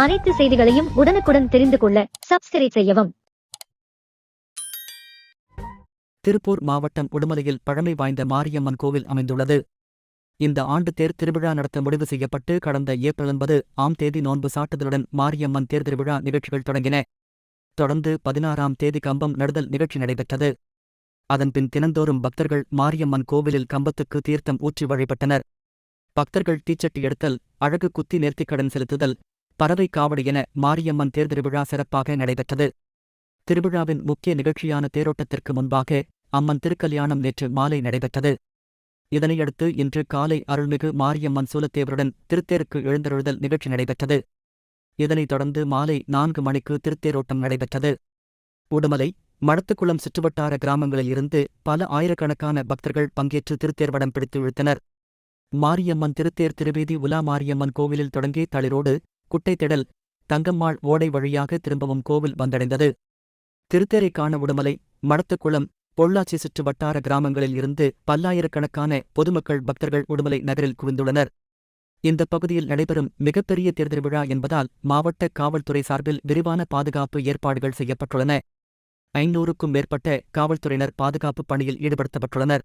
அனைத்து செய்திகளையும் உடனுக்குடன் தெரிந்து கொள்ள சப்ஸ்கிரைப் செய்யவும். திருப்பூர் மாவட்டம் உடுமலையில் பழமை வாய்ந்த மாரியம்மன் கோவில் அமைந்துள்ளது. இந்த ஆண்டு தேர் திருவிழா நடத்த முடிவு செய்யப்பட்டு கடந்த ஏப்ரல் ஒன்பது ஆம் தேதி நோன்பு சாட்டுதலுடன் மாரியம்மன் தேர் திருவிழா நிகழ்ச்சிகள் தொடங்கின. தொடர்ந்து பதினாறாம் தேதி கம்பம் நடுதல் நிகழ்ச்சி நடைபெற்றது. அதன்பின் தினந்தோறும் பக்தர்கள் மாரியம்மன் கோவிலில் கம்பத்துக்கு தீர்த்தம் ஊற்றி வழிபட்டனர். பக்தர்கள் தீச்சட்டி எடுத்தல் அழகு குத்தி நேர்த்திக்கடன் செலுத்துதல் பறவை காவடி என மாரியம்மன் தேர்திருவிழா சிறப்பாக நடைபெற்றது. திருவிழாவின் முக்கிய நிகழ்ச்சியான தேரோட்டத்திற்கு முன்பாக அம்மன் திருக்கல்யாணம் நேற்று மாலை நடைபெற்றது. இதனையடுத்து இன்று காலை அருள்மிகு மாரியம்மன் சூலத்தேவருடன் திருத்தேருக்கு எழுந்தருளுதல் நிகழ்ச்சி நடைபெற்றது. இதனைத் தொடர்ந்து மாலை நான்கு மணிக்கு திருத்தேரோட்டம் நடைபெற்றது. உடுமலை மடத்துக்குளம் சுற்றுவட்டார கிராமங்களில் இருந்து பல ஆயிரக்கணக்கான பக்தர்கள் பங்கேற்று திருத்தேர்வடம் பிடித்து இழுத்தனர். மாரியம்மன் திருத்தேர் திருவீதி உலா மாரியம்மன் கோவிலில் தொடங்கி தளிரோடு குட்டைத்திடல் தங்கம்மாள் ஓடை வழியாக திரும்பவும் கோவில் வந்தடைந்தது. திருத்தேரை காண உடுமலை மடத்துக்குளம் பொள்ளாச்சி சுற்று வட்டார கிராமங்களில் இருந்து பல்லாயிரக்கணக்கான பொதுமக்கள் பக்தர்கள் உடுமலை நகரில் குவிந்துள்ளனர். இந்த பகுதியில் நடைபெறும் மிகப்பெரிய தேர்தல் விழா என்பதால் மாவட்ட காவல்துறை சார்பில் விரிவான பாதுகாப்பு ஏற்பாடுகள் செய்யப்பட்டுள்ளன. ஐநூறுக்கும் மேற்பட்ட காவல்துறையினர் பாதுகாப்பு பணியில் ஈடுபடுத்தப்பட்டுள்ளனர்.